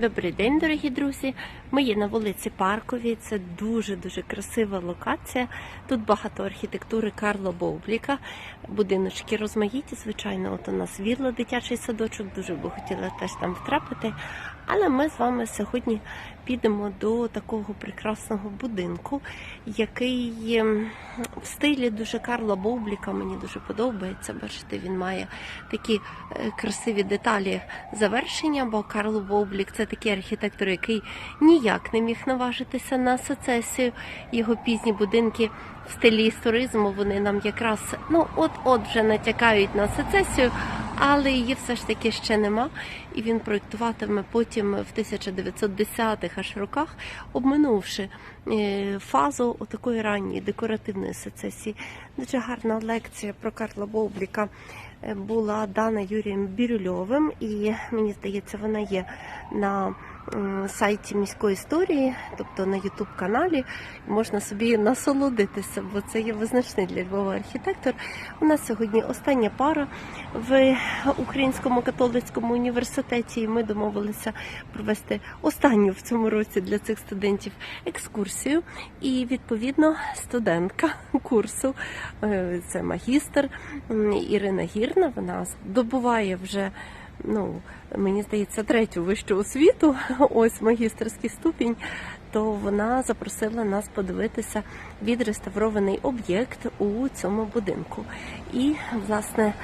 Добрий день, дорогі друзі. Ми є на вулиці Парковій. Це дуже дуже красива локація. Тут багато архітектури Карла Боубліка, Будиночки розмаїті. Звичайно, от у нас вілла, дитячий садочок. Дуже би хотіла теж там втрапити. Але ми з вами сьогодні підемо до такого прекрасного будинку, який ем, в стилі дуже Карла Бовбліка. Мені дуже подобається. Бачите, він має такі е, красиві деталі завершення, бо Карл Бовблік це такий архітектор, який ніяк не міг наважитися на сецесію. Його пізні будинки в стилі історизму вони нам якраз ну от-от вже натякають на сецесію, але її все ж таки ще нема. І він проєктуватиме потім в 1910-х аж роках, обминувши е, фазу такої ранньої декоративної сецесії. Дуже гарна лекція про Карла Бовбліка е, була дана Юрієм Бірюльовим, і мені здається, вона є на сайті міської історії, тобто на Ютуб каналі. Можна собі насолодитися, бо це є визначний для Львова архітектор. У нас сьогодні остання пара в Українському католицькому університеті. І ми домовилися провести останню в цьому році для цих студентів екскурсію. І відповідно студентка курсу, е, це магістр Ірина Гірна. Вона здобуває вже. Ну, мені здається, третю вищу освіту, ось магістерський ступінь, то вона запросила нас подивитися відреставрований об'єкт у цьому будинку. І, власне,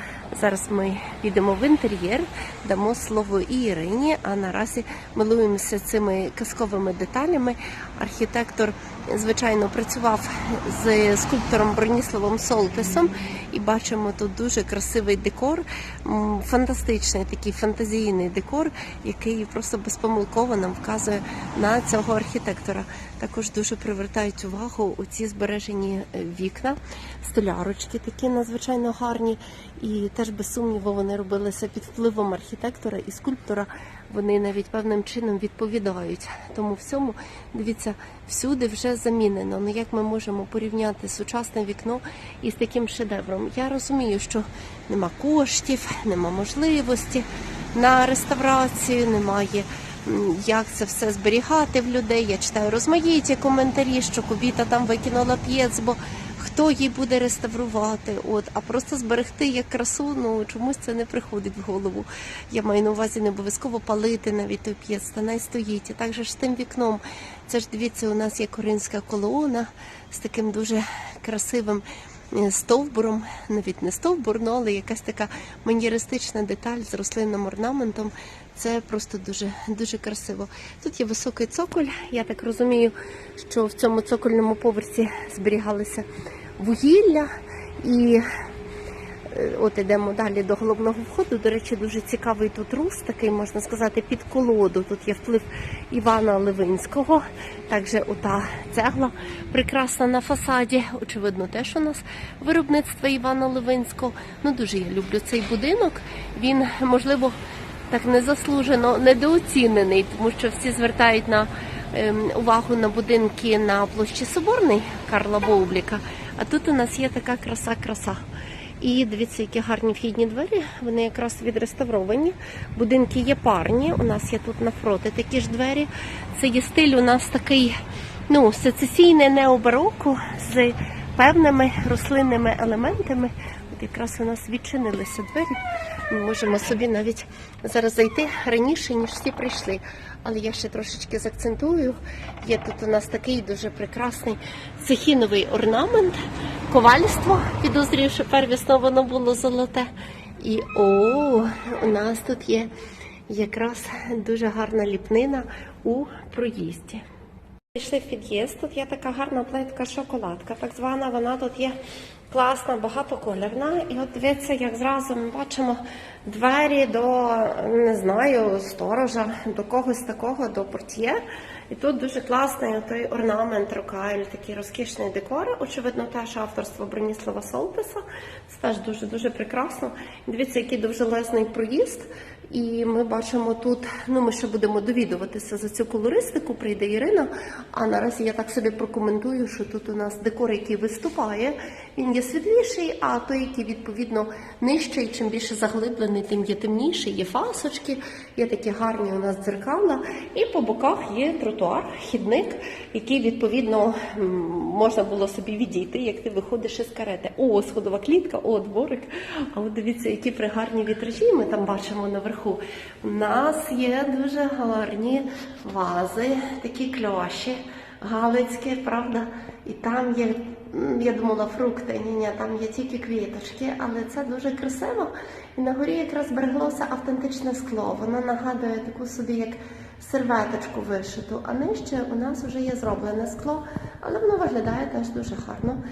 зараз ми підемо в інтер'єр, дамо слово і Ірині, а наразі милуємося цими казковими деталями. Архітектор, звичайно, працював з скульптором Броніславом Солтесом, і бачимо тут дуже красивий декор, фантастичний такий фантазійний декор, який просто безпомилково нам вказує на цього архітектора. Також дуже привертають увагу у ці збережені е, вікна, столярочки такі надзвичайно гарні, і теж без сумніву вони робилися під впливом архітектора і скульптора. Вони навіть певним чином відповідають тому всьому. Дивіться, всюди вже замінено. Ну як ми можемо порівняти сучасне вікно із таким шедевром? Я розумію, що нема коштів, нема можливості на реставрацію, немає як це все зберігати в людей. Я читаю розмаїті коментарі, що кобіта там викинула п'єц, бо хто її буде реставрувати? От, а просто зберегти як красу, ну чомусь це не приходить в голову. Я маю на увазі не обов'язково палити навіть той п'єц, та най стоїть. І так же ж тим вікном. Це ж дивіться, у нас є коринська колона з таким дуже красивим е, стовбуром, навіть не стовбур, ну, але якась така манєристична деталь з рослинним орнаментом. Це просто дуже дуже красиво. Тут є високий цоколь. Я так розумію, що в цьому цокольному поверсі зберігалися вугілля і. е, От ідемо далі до головного входу. До речі, дуже цікавий тут рус, такий можна сказати, під колоду. Тут є вплив Івана Левинського. Також ота цегла прекрасна на фасаді. Очевидно, теж у нас виробництво Івана Левинського. Ну дуже я люблю цей будинок. Він можливо так незаслужено недооцінений, тому що всі звертають на ем, увагу на будинки на площі Соборний Карла Боубліка. А тут у нас є така краса-краса. І дивіться, які гарні вхідні двері. Вони якраз відреставровані. Будинки є парні. У нас є тут навпроти такі ж двері. Це є стиль у нас такий, ну, сецесійне необароко з певними рослинними елементами. От якраз у нас відчинилися двері. Ми можемо собі навіть зараз зайти раніше, ніж всі прийшли. Але я ще трошечки закцентую. Є тут у нас такий дуже прекрасний цехіновий орнамент, ковальство. Підозрюю, що первісно воно було золоте. І о, у нас тут є якраз дуже гарна ліпнина у проїзді. Пішли в під'їзд. Тут є така гарна плитка шоколадка, так звана. Вона тут є класна, багатоколірна. І от дивіться, як зразу ми бачимо двері до не знаю, сторожа, до когось такого, до портьє. І тут дуже класний той орнамент, рокайль, такий розкішний декор. Очевидно, теж авторство Броніслава Солтеса. Це теж дуже дуже прекрасно. Дивіться, який довжелезний проїзд. І ми бачимо тут, ну ми ще будемо довідуватися за цю колористику, прийде Ірина. А наразі я так собі прокоментую, що тут у нас декор, який виступає. Він є світліший, а той, який відповідно нижчий, чим більше заглиблений, тим є темніший. Є фасочки, є такі гарні у нас дзеркала. І по боках є тротуар, хідник, який відповідно можна було собі відійти, як ти виходиш із карети. О, сходова клітка, о, дворик. А от дивіться, які пригарні вітражі ми там бачимо наверху. У нас є дуже гарні вази, такі кльоші. Галицьке, правда? І там є, я думала, фрукти. Ні, ні, там є тільки квіточки, але це дуже красиво. І на горі якраз збереглося автентичне скло. Воно нагадує таку собі як серветочку вишиту. А нижче у нас вже є зроблене скло, але воно виглядає теж дуже гарно.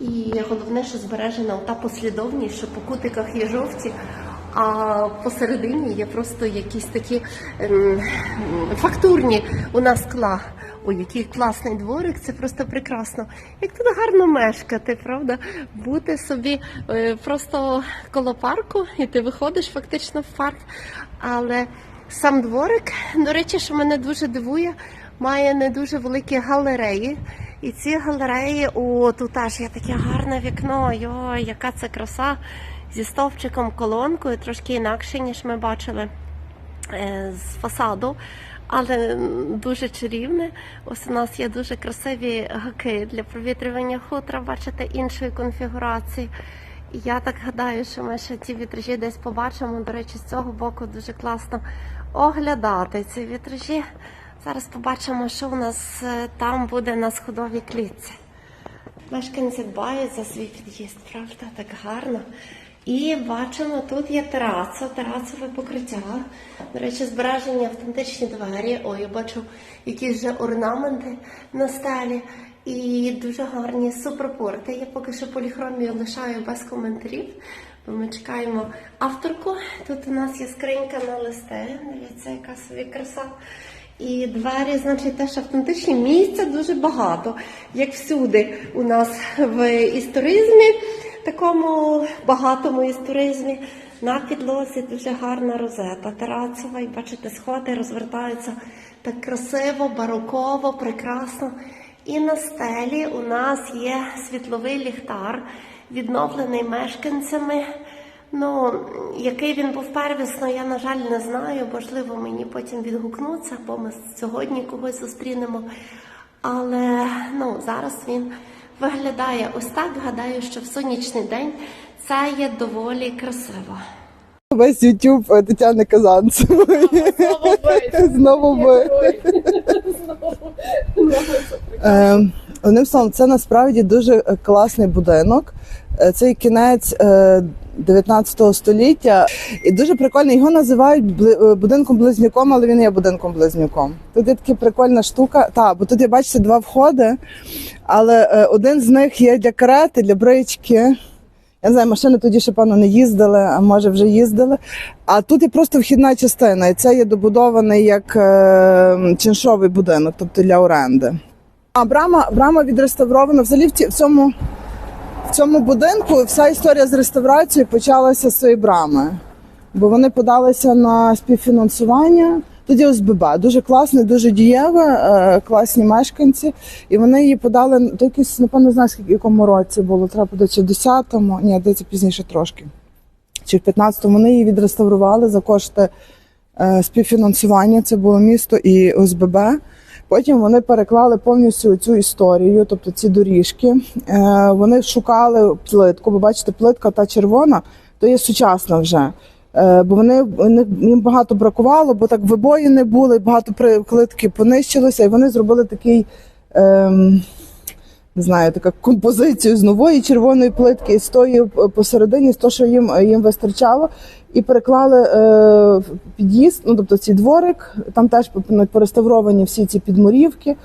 І головне, що збережена та послідовність, що по кутиках є жовті. А посередині є просто якісь такі ем, фактурні у нас скла. Ой, який класний дворик, це просто прекрасно. Як тут гарно мешкати, правда? Бути собі е, просто коло парку, і ти виходиш фактично в парк. Але сам дворик, до речі, що мене дуже дивує, має не дуже великі галереї. І ці галереї, о, тут аж є таке гарне вікно. Йой, яка це краса зі стовпчиком, колонкою, трошки інакше, ніж ми бачили е, з фасаду, але дуже чарівне. Ось у нас є дуже красиві гаки для провітрювання хутра, бачите, іншої конфігурації. Я так гадаю, що ми ще ці вітражі десь побачимо. До речі, з цього боку дуже класно оглядати ці вітражі. Зараз побачимо, що у нас е, там буде на сходовій клітці. Мешканці дбають за свій під'їзд, правда? Так гарно. І бачимо, тут є тераса, терасове покриття. До речі, збережені автентичні двері. Ой, я бачу якісь вже орнаменти на стелі. І дуже гарні суперпорти. Я поки що поліхромію лишаю без коментарів, бо ми чекаємо авторку. Тут у нас є скринька на листи. Дивіться, яка собі краса. І двері, значить, теж автентичні. Місця дуже багато, як всюди у нас в історизмі, такому багатому історизмі. На підлозі дуже гарна розета терацова. І бачите, сходи розвертаються так красиво, бароково, прекрасно. І на стелі у нас є світловий ліхтар, відновлений мешканцями. Ну, який він був первісно, я, на жаль, не знаю. Можливо, мені потім відгукнуться, бо ми сьогодні когось зустрінемо. Але ну, зараз він виглядає ось так. Гадаю, що в сонячний день це є доволі красиво. Весь YouTube е, Тетяни Казанцевої. Знову ви. Е, Одним словом, це насправді дуже е, класний будинок. Цей кінець 19 століття. І дуже прикольно. Його називають е, будинком близнюком, але він є будинком близнюком. Тут є така прикольна штука. Так, бо тут є, бачите, два входи, але е, один з них є для карети, для брички. Я не знаю, машини тоді ще певно не їздили, а може вже їздили. А тут є просто вхідна частина, і це є добудований як е, чиншовий будинок, тобто для оренди. А брама, брама відреставрована. Взагалі в цьому цьому будинку вся історія з реставрацією почалася з цієї брами, бо вони подалися на співфінансування. Є ОСББ, дуже класне, дуже дієве, е, класні мешканці. І вони її подали то якийсь, напевно, знаю, скільки якому році було. Треба подивитися, в 10-му, ні, десь пізніше трошки. Чи в 15-му вони її відреставрували за кошти е, співфінансування. Це було місто і ОСББ. Потім вони переклали повністю цю історію, тобто ці доріжки. Е, Вони шукали плитку, бо бачите, плитка та червона, то є сучасна вже. Е, Бо вони, їм багато бракувало, бо так вибої не були, багато плитки понищилося, і вони зробили такий. Ем, не знаю, така композицію з нової червоної плитки і з тої е, посередині, з того, що їм, їм вистачало, і переклали е, під'їзд, ну тобто цей дворик, там теж ну, пореставровані всі ці підмурівки,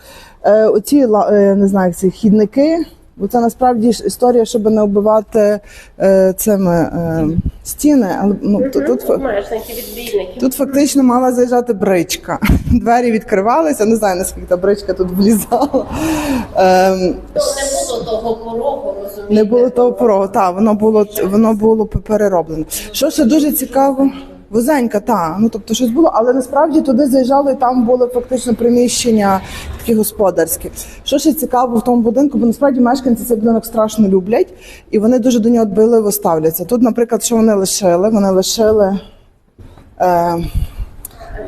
е, оці е, не знаю, ці хідники. Бо це насправді ж історія, щоб не вбивати е, цими е, стіни. Але ну, тут, тут, тут фактично мала заїжджати бричка. Двері відкривалися, не знаю наскільки та бричка тут влізала. Ну, не було того порогу, розумієте? не було того порогу. Так, воно було воно було перероблено. Що ще дуже цікаво? Вузенька, так. Ну тобто щось було, але насправді туди заїжджали, і там були фактично приміщення такі господарські. Що ще цікаво в тому будинку, бо насправді мешканці цей будинок страшно люблять, і вони дуже до нього дбайливо ставляться. Тут, наприклад, що вони лишили? Вони лишили. Е,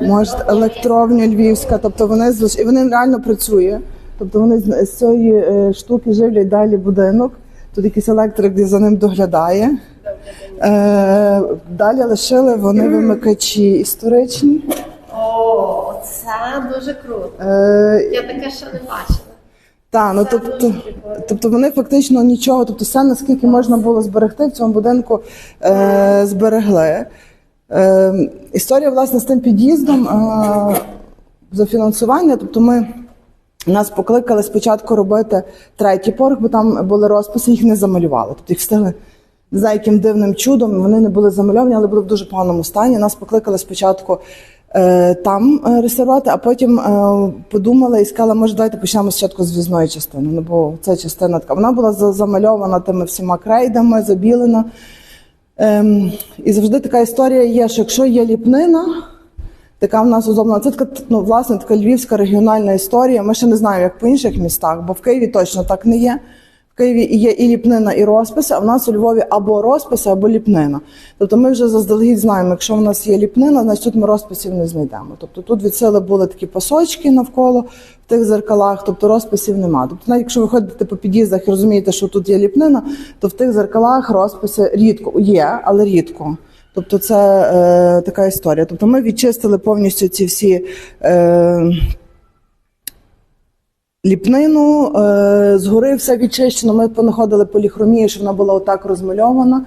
Може, електровня львівська, тобто вони і вони реально працює. Тобто вони з, цієї е, штуки живлять далі будинок. Тут якийсь електрик за ним доглядає. Е, далі лишили вони вимикачі історичні. О, це дуже круто. Е, Я таке ще не бачила. та, ну тобто, тобто вони фактично нічого, тобто все наскільки можна було зберегти в цьому будинку, е, зберегли. Е, історія власне з тим під'їздом е, за фінансування. Тобто ми нас покликали спочатку робити третій поверх, бо там були розписи, їх не замалювали. Тобто їх встигли знаю, яким дивним чудом. Вони не були замальовані, але були в дуже поганому стані. Нас покликали спочатку е, там е, реставрувати, а потім е, подумали і сказали, може, давайте почнемо спочатку з в'їзної частини. Ну бо ця частина така. Вона була замальована тими всіма крейдами, забілена. Ем, і завжди така історія є, що якщо є ліпнина, така в нас узомлена, це така ну, власне така львівська регіональна історія. Ми ще не знаємо, як по інших містах, бо в Києві точно так не є. Києві є і ліпнина, і розписи, а в нас у Львові або розписи, або ліпнина. Тобто ми вже заздалегідь знаємо, якщо в нас є ліпнина, значить тут ми розписів не знайдемо. Тобто тут від сили були такі пасочки навколо в тих зеркалах, тобто розписів нема. Тобто, навіть якщо ви ходите по під'їздах і розумієте, що тут є ліпнина, то в тих зеркалах розписи рідко є, але рідко. Тобто це е, така історія. Тобто ми відчистили повністю ці всі. Е, Ліпнину е, згори все відчищено. Ми понаходили поліхромію, що вона була отак розмальована.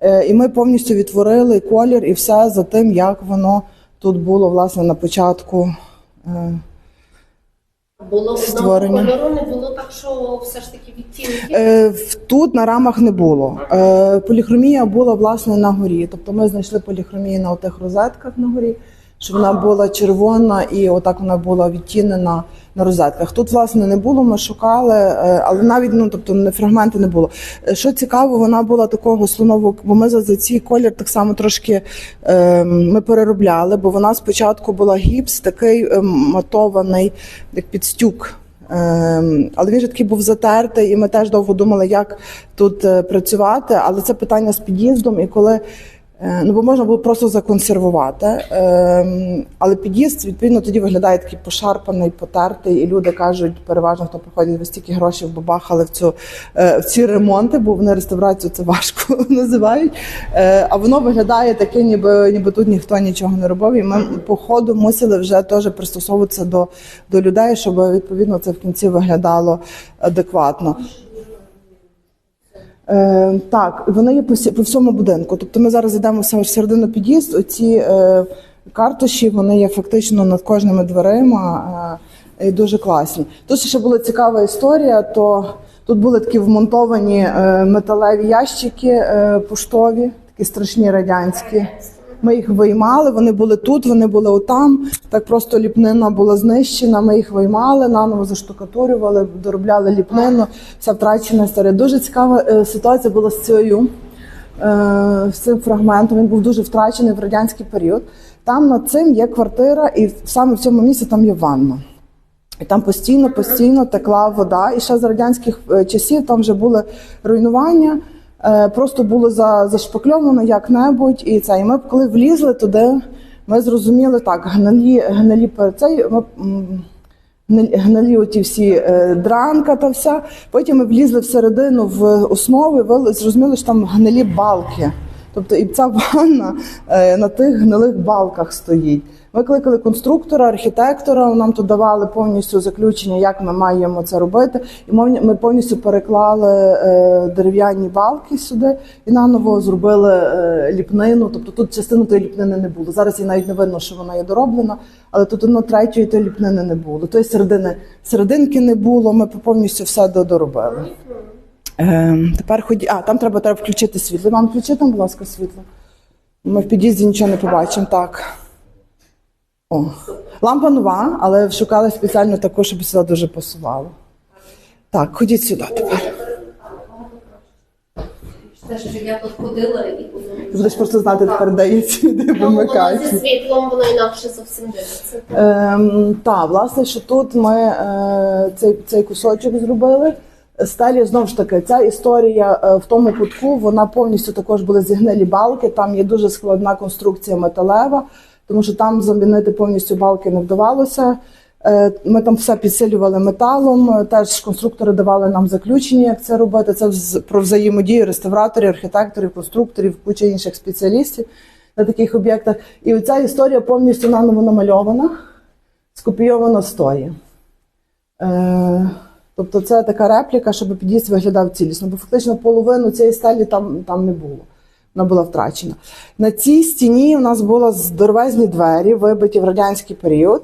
Е, і ми повністю відтворили колір і все за тим, як воно тут було власне на початку. Е, Було одного Створення. кольору, не було так, що все ж таки відтінки. Тут на рамах не було. Поліхромія була власне на горі. Тобто ми знайшли поліхромію на тих розетках на горі, що вона була червона і отак вона була відтінена на розетках. Тут власне не було. Ми шукали, е, але навіть ну тобто не фрагменти не було. Е, Що цікаво, вона була такого слонового, бо ми за, цей колір так само трошки е, ми переробляли, бо вона спочатку була гіпс, такий е, матований, як під стюк. Ем, Але він же такий був затертий, і ми теж довго думали, як тут е, працювати. Але це питання з під'їздом, і коли ну бо можна було просто законсервувати. Ем, Але під'їзд відповідно тоді виглядає такий пошарпаний, потертий, і люди кажуть, переважно хто приходить, ви стільки грошей вбабахали в цю е, в ці ремонти, бо вони реставрацію це важко називають. Е, А воно виглядає таке, ніби ніби тут ніхто нічого не робив. І ми по ходу мусили вже теж пристосовуватися до, до людей, щоб відповідно це в кінці виглядало адекватно. Е, так, вони є по, по всьому будинку. Тобто ми зараз йдемо саме в середину під'їзд. Оці е, картоші вони є фактично над кожними дверима е, і дуже класні. Тут ще була цікава історія, то тут були такі вмонтовані е, металеві ящики е, поштові, такі страшні радянські. Ми їх виймали, вони були тут, вони були отам. Так просто ліпнина була знищена. Ми їх виймали, наново заштукатурювали, доробляли ліпнину. Вся втрачена історія. Дуже цікава е, ситуація була з цією е, з цим фрагментом. Він був дуже втрачений в радянський період. Там над цим є квартира, і саме в цьому місці там є ванна. І там постійно, постійно текла вода. І ще з радянських е, часів там вже були руйнування. Е, Просто було за, зашпакльовано як-небудь. І це. І ми коли влізли туди, ми зрозуміли так, гнилі, гнилі цей, ми, гнилі- оті всі е, дранка та вся. Потім ми влізли всередину в основу зрозуміли, що там гнилі балки. Тобто і ця ванна е, на тих гнилих балках стоїть. Ми кликали конструктора, архітектора, нам тут давали повністю заключення, як ми маємо це робити. І ми повністю переклали е, дерев'яні балки сюди і наново зробили е, ліпнину. Тобто тут частину тої ліпнини не було. Зараз їй навіть не видно, що вона є дороблена, але тут одно третьої тої ліпнини не було. Тої середини серединки не було. Ми повністю все додоробили. Е, тепер ході. А, там треба, треба включити світло. Іван, включи там, будь ласка, світло. Ми в під'їзді нічого не побачимо. Так. О. Лампа нова, але шукали спеціально таку, щоб сюди дуже пасувало. Так, ходіть сюди тепер. те, що я тут ходила і Ти будеш просто знати тепер, де є ці де зі світлом, воно інакше зовсім дивиться. Ем, та, власне, що тут ми е, цей, цей кусочок зробили. Стелі знову ж таки, ця історія е, в тому кутку, вона повністю також були зігнилі балки. Там є дуже складна конструкція металева, тому що там замінити повністю балки не вдавалося. Е, Ми там все підсилювали металом. е, Теж конструктори давали нам заключення, як це робити. Це про взаємодію реставраторів, архітекторів, конструкторів, куча інших спеціалістів на таких об'єктах. І оця історія повністю наново намальована, скопійована з тої. Е, тобто це така репліка, щоб під'їзд виглядав цілісно, бо фактично половину цієї стелі там, там не було. Вона була втрачена. На цій стіні у нас були здоровезні двері, вибиті в радянський період,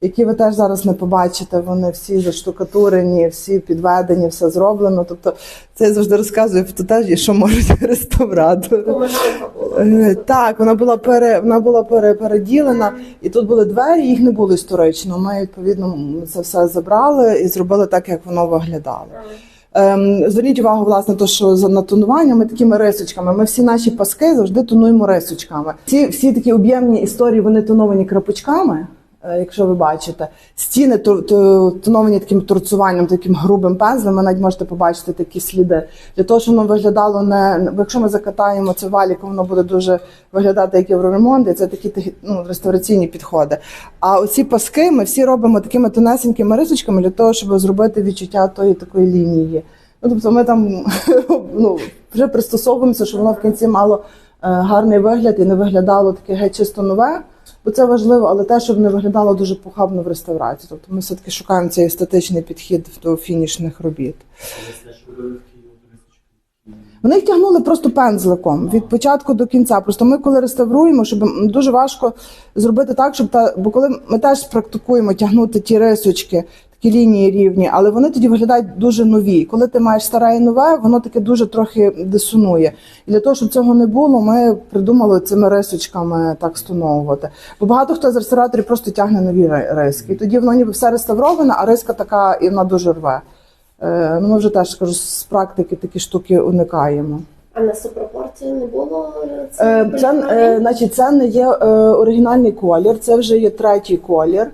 які ви теж зараз не побачите. Вони всі заштукатурені, всі підведені, все зроблено. Тобто, це я завжди розказую тотежі, що можуть реставратори. Так, вона була пере вона була пере, переділена, і тут були двері, їх не було історично. Ми відповідно це все забрали і зробили так, як воно виглядало. Ем, зверніть увагу, власне, то що за натонуваннями такими рисочками. Ми всі наші паски завжди тонуємо рисочками. Ці всі такі об'ємні історії вони тоновані крапочками. Е, Якщо ви бачите, стіни то, то, тоновані таким торцуванням, таким грубим пензлем, ви навіть можете побачити такі сліди. Для того, щоб воно виглядало не якщо ми закатаємо це валіком, воно буде дуже виглядати як євроремонт, і це такі ну, реставраційні підходи. А оці паски ми всі робимо такими тонесенькими рисочками для того, щоб зробити відчуття тої такої лінії. Ну, тобто ми там ну, вже пристосовуємося, щоб воно в кінці мало гарний вигляд і не виглядало таке геть чисто нове. Бо це важливо, але те, щоб не виглядало дуже похабно в реставрації. Тобто ми все-таки шукаємо цей естетичний підхід до фінішних робіт. Вони їх тягнули просто пензликом від початку до кінця. Просто ми, коли реставруємо, щоб дуже важко зробити так, щоб та бо коли ми теж практикуємо тягнути ті рисочки, такі лінії рівні, але вони тоді виглядають дуже нові. Коли ти маєш старе і нове, воно таке дуже трохи дисонує. І для того, щоб цього не було, ми придумали цими рисочками так стоновувати. Бо багато хто з реставраторів просто тягне нові риски. І тоді воно ніби все реставроване, а риска така і вона дуже рве. Е, Ну, ми вже теж кажу, з практики такі штуки уникаємо. А на супропорції не було Е, цих Це, е, значить, це не є е, оригінальний колір, це вже є третій колір.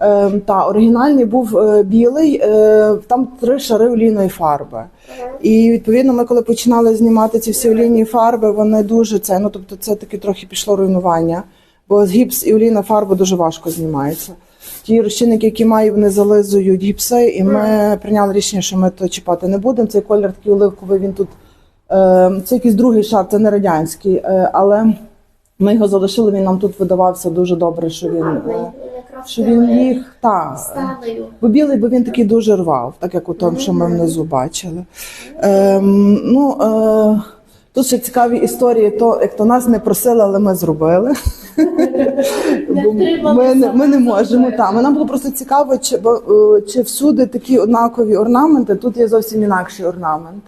Е, Та оригінальний був е, білий, е, там три шари олійної фарби. І відповідно, ми коли починали знімати ці всі олійні фарби, вони дуже це. Ну тобто, це таки трохи пішло руйнування, бо гіпс і олійна фарба дуже важко знімаються. Ті розчинники, які мають, вони зализують гіпси, і ми прийняли рішення, що ми то чіпати не будемо. Цей колір такий оливковий, він тут е, це якийсь другий шар, це не радянський, е, але ми його залишили. Він нам тут видавався дуже добре, що він, е, що він їх та стелею. Бо білий, бо він такий дуже рвав, так як у тому, що ми внизу бачили. Ем, ну, е, тут ще цікаві історії, то, як то нас не просили, але ми зробили. Ми, не, ми не можемо. зробили. Та. Нам було просто цікаво, чи, бо, е, чи всюди такі однакові орнаменти, тут є зовсім інакший орнамент.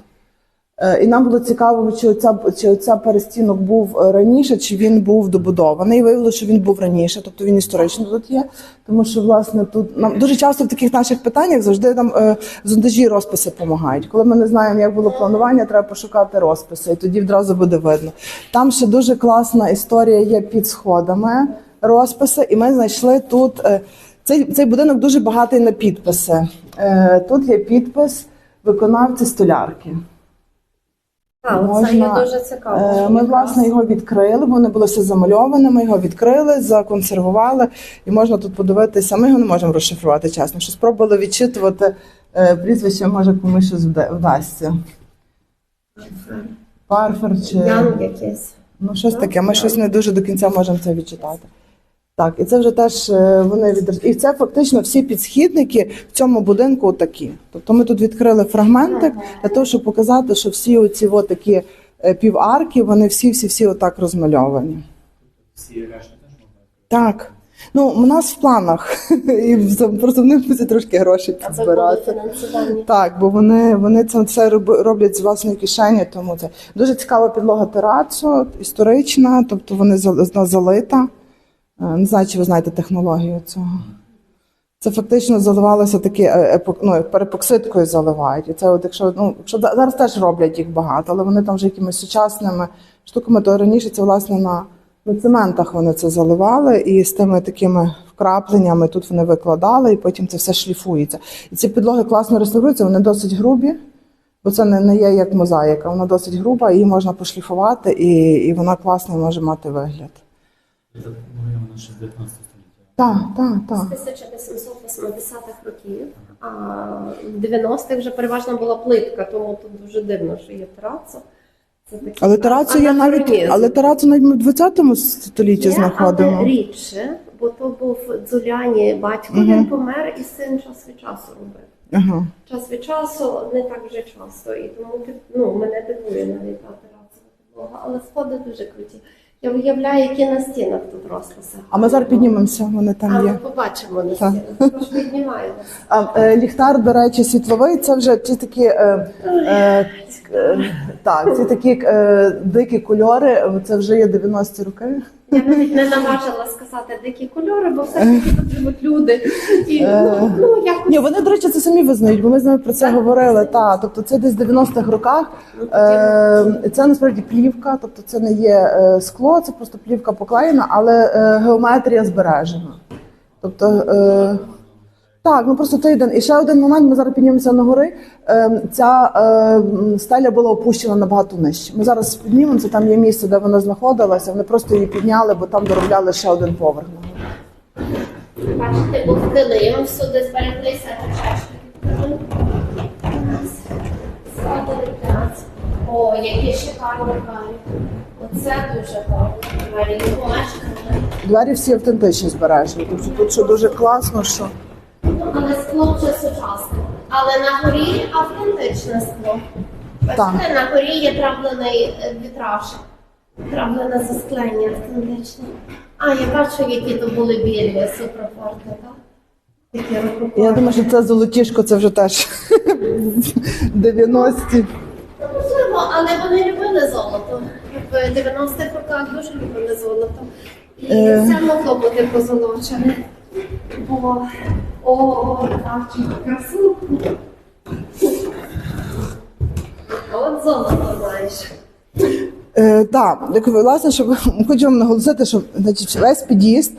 Е, І нам було цікаво, чи оця, чи оця перестінок був е, раніше, чи він був добудований. Виявилося, що він був раніше, тобто він історично тут є. Тому що, власне, тут нам дуже часто в таких наших питаннях завжди нам е, зондажі розписи допомагають. Коли ми не знаємо, як було планування, треба пошукати розписи, і тоді відразу буде видно. Там ще дуже класна історія є під сходами розписи, і ми знайшли тут. е, Цей, цей будинок дуже багатий на підписи. Е, Тут є підпис виконавці столярки. А, це Можна, є дуже цікаво. Е, Ми власне його відкрили, бо воно було все замальоване. Ми його відкрили, законсервували, і можна тут подивитися. Ми його не можемо розшифрувати, чесно. Що спробували відчитувати е, прізвище, може комусь щось вдасться. Парфер чи Ян якийсь. ну щось таке. Ми щось не дуже до кінця можемо це відчитати. Так, і це вже теж е, вони від і це фактично всі підсхідники в цьому будинку такі. Тобто ми тут відкрили фрагментик для того, щоб показати, що всі оці от такі е, піварки, вони всі, всі, всі отак розмальовані. Всі решта теж можна. Так. Ну, у нас в планах. І просто в них трошки підзбирати. фінансування. Так, бо вони, вони це все роблять з власної кишені, тому це дуже цікава підлога терацу, історична, тобто вони зал- залита. Е, Не знаю, чи ви знаєте технологію цього. Це фактично заливалося такі е, ну, перепоксидкою заливають. І це от якщо ну якщо зараз теж роблять їх багато, але вони там вже якимись сучасними штуками, то раніше це власне на, на цементах вони це заливали, і з тими такими вкрапленнями тут вони викладали, і потім це все шліфується. І ці підлоги класно реставруються, вони досить грубі. Бо це не, не є як мозаїка, вона досить груба, її можна пошліфувати, і, і вона класно може мати вигляд. Це ну, вона ще з 19 століття. Так, так, так. З 1880-х років, а в 90-х вже переважно була плитка, тому тут дуже дивно, що є. Це такий Але терацу є навіть, анахронізм. але терацу навіть ми в 20 столітті Є, знаходимо. Але рідше, бо то був Дзуляні батько, Мгм. він помер, і син час від часу робив. Ага. Час від часу не так вже часто, і тому ну, мене дивує навіть та терацова підлога, але сходи дуже круті. Я уявляю, які на стінах тут розписи. А ми зараз піднімемося, вони А там ми побачимо на стінах. Піднімаємо. А, е, ліхтар, до речі, світловий, це вже ті такі, е, е, так, ці такі е, дикі кольори, це вже є 90-ті роки. Я навіть не наважила сказати дикі кольори, бо все ж таки тут живуть люди. І, Е. ну, ну, якось Ні, вони, до речі, це самі визнають, бо ми з ними про це говорили. Та, тобто це десь в 90-х роках. Е, це насправді плівка, тобто це не є е, скло, це просто плівка поклеєна, але е, геометрія збережена. Тобто, е, так, ну просто це один. І ще один момент, ми зараз піднімемося на гори. Е, ця е, стеля була опущена набагато нижче. Ми зараз піднімемося, там є місце, де вона знаходилася. Вони просто її підняли, бо там доробляли ще один поверх. бачите, був килим, всюди збереглися чашки. О, які шикарні двері. Оце дуже гарно. Двері не. Двері всі автентичні збережені. Тобто тут що дуже класно, що. Але скло вже сучасне. Але на горі автентичне скло. Бачите, на горі є травлений е, вітраж. Травлене засклення автентичне. А, я бачу, які то були білі супрофорти, так? Я думаю, що це золотішко, це вже теж 90-ті. Ну, Можливо, але вони любили золото. В 90-х роках дуже любили золото. І Е. це могло бути позолочене. Бо о, так, красу. От золото знаєш. Е, так, власне, щоб хочу вам наголосити, що значить, весь під'їзд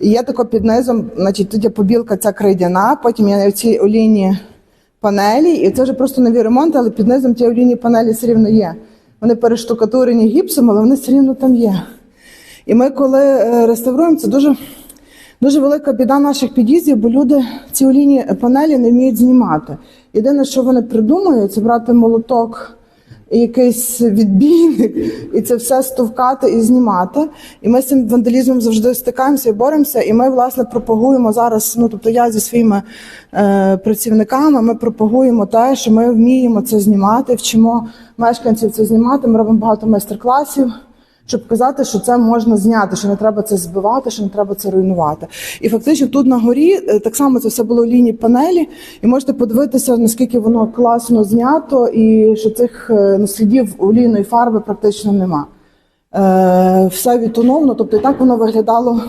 є тако під низом, значить, тут є побілка ця крейдяна, потім є ці олійні панелі, і це вже просто нові ремонти, але під низом ті олійні панелі все рівно є. Вони перештукатурені гіпсом, але вони все рівно там є. І ми, коли е, реставруємо, це дуже, дуже велика біда наших під'їздів, бо люди ці олійні панелі не вміють знімати. Єдине, що вони придумують, це брати молоток і якийсь відбійник, і це все стовкати і знімати. І ми з цим вандалізмом завжди стикаємося і боремося. І ми, власне, пропагуємо зараз. Ну тобто, я зі своїми е, працівниками ми пропагуємо те, що ми вміємо це знімати, вчимо мешканців це знімати. Ми робимо багато майстер-класів. Щоб показати, що це можна зняти, що не треба це збивати, що не треба це руйнувати. І фактично тут на горі е, так само це все було лінії панелі, і можете подивитися, наскільки воно класно знято, і що цих е, ну, слідів олійної фарби практично нема. Е, все відтоновано, тобто і так воно виглядало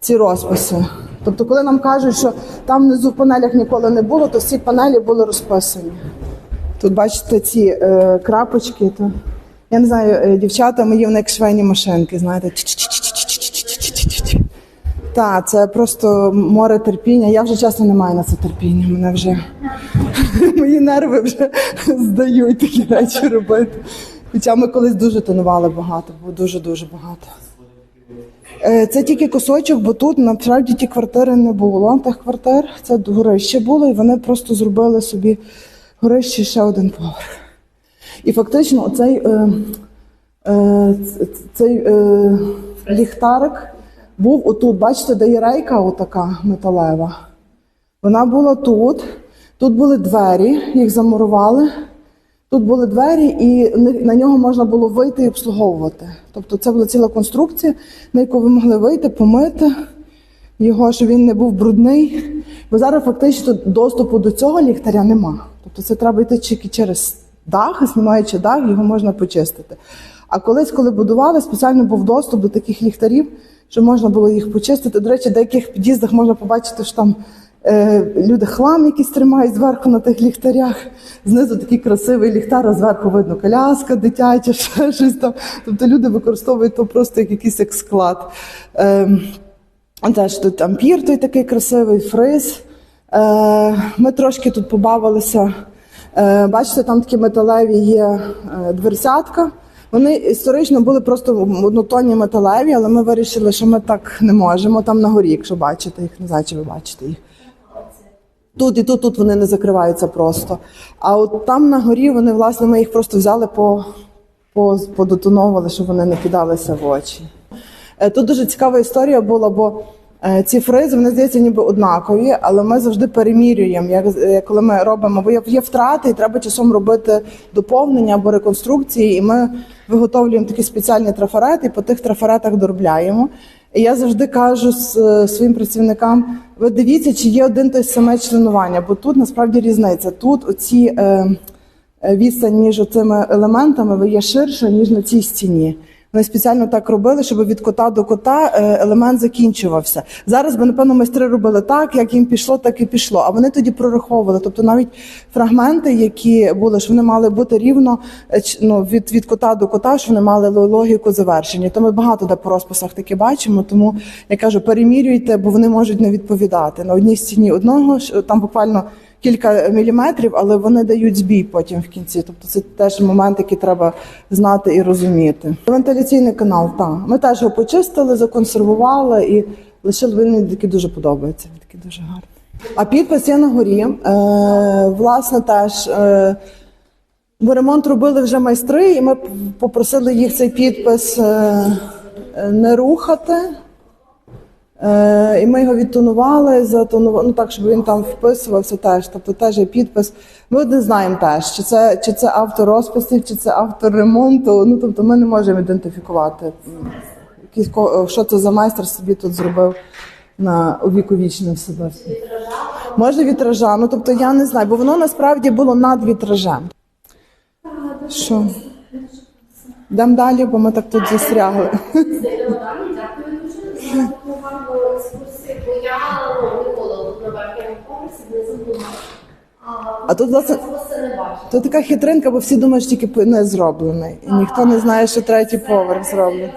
ці розписи. Тобто, коли нам кажуть, що там внизу в панелях ніколи не було, то всі панелі були розписані. Тут бачите ці е, крапочки. То... Я не знаю, е, дівчата мої вони як швейні машинки, знаєте. Так, це просто море терпіння. Я вже чесно не маю на це терпіння. Мене вже мої нерви вже здають такі речі робити. Хоча ми колись дуже тонували багато, було дуже-дуже багато. Е, Це тільки кусочок, бо тут насправді ті квартири не було. Тих квартир це горище було, і вони просто зробили собі горище ще один поверх. І фактично оцей е, е, цей е, ліхтарик був отут. Бачите, де є рейка отака металева. Вона була тут. Тут були двері, їх замурували. Тут були двері, і на- нього можна було вийти і обслуговувати. Тобто це була ціла конструкція, на яку ви могли вийти, помити його, щоб він не був брудний. Бо зараз фактично доступу до цього ліхтаря нема. Тобто це треба йти тільки через дах, знімаючи дах, його можна почистити. А колись, коли будували, спеціально був доступ до таких ліхтарів, що можна було їх почистити. До речі, в деяких під'їздах можна побачити, що там Е, люди хлам якийсь тримають зверху на тих ліхтарях. Знизу такий красивий ліхтар, а зверху видно коляска дитяча, ще щось там. Тобто люди використовують то просто як якийсь як склад. Е, Теж тут ампір той такий красивий, фриз. Е, ми трошки тут побавилися. Е, бачите, там такі металеві є е, дверцятка. Вони історично були просто однотонні металеві, але ми вирішили, що ми так не можемо. Там на горі, якщо бачите їх, не знаю, чи ви бачите їх. Тут і тут, тут вони не закриваються просто. А от там на горі вони, власне, ми їх просто взяли по, по, подотоновували, щоб вони не кидалися в очі. Е, Тут дуже цікава історія була, бо ці фризи вони здається ніби однакові, але ми завжди перемірюємо. Як е, коли ми робимо, бо є, втрати, і треба часом робити доповнення або реконструкції, і ми виготовлюємо такі спеціальні трафарети, і по тих трафаретах доробляємо. І я завжди кажу е, своїм працівникам: ви дивіться, чи є один той саме членування, бо тут насправді різниця. Тут оці е, е, відстань між цими елементами є ширша, ніж на цій стіні. Вони спеціально так робили, щоб від кота до кота е, елемент закінчувався. Зараз би, напевно, майстри робили так, як їм пішло, так і пішло. А вони тоді прораховували. Тобто навіть фрагменти, які були, що вони мали бути рівно е, ну, від, від кота до кота, що вони мали ло- логіку завершення. То ми багато де по розписах таке бачимо. Тому я кажу, перемірюйте, бо вони можуть не відповідати. На одній стіні одного там буквально кілька міліметрів, але вони дають збій потім в кінці. Тобто це теж момент, який треба знати і розуміти. Вентиляційний канал, так. Ми теж його почистили, законсервували і лишили. Він мені дуже подобається. Він такий дуже гарний. А підпис є на горі. Е, власне, теж. Е, Бо ремонт робили вже майстри, і ми попросили їх цей підпис е, е, не рухати. Е, і ми його відтонували, затонували, ну так, щоб він там вписувався теж. Тобто теж є підпис. Ми не знаємо теж, чи це, чи це автор розписів, чи це автор ремонту. Ну тобто ми не можемо ідентифікувати, м, що це за майстер собі тут зробив на увіковічнив себе. Може вітража, ну тобто я не знаю, бо воно насправді було над вітражем. Що? Йдемо далі, бо ми так тут застрягли. А тут, власне. То така хитринка, бо всі думають, що тільки не зроблений. І ніхто не знає, що третій поверх зроблений.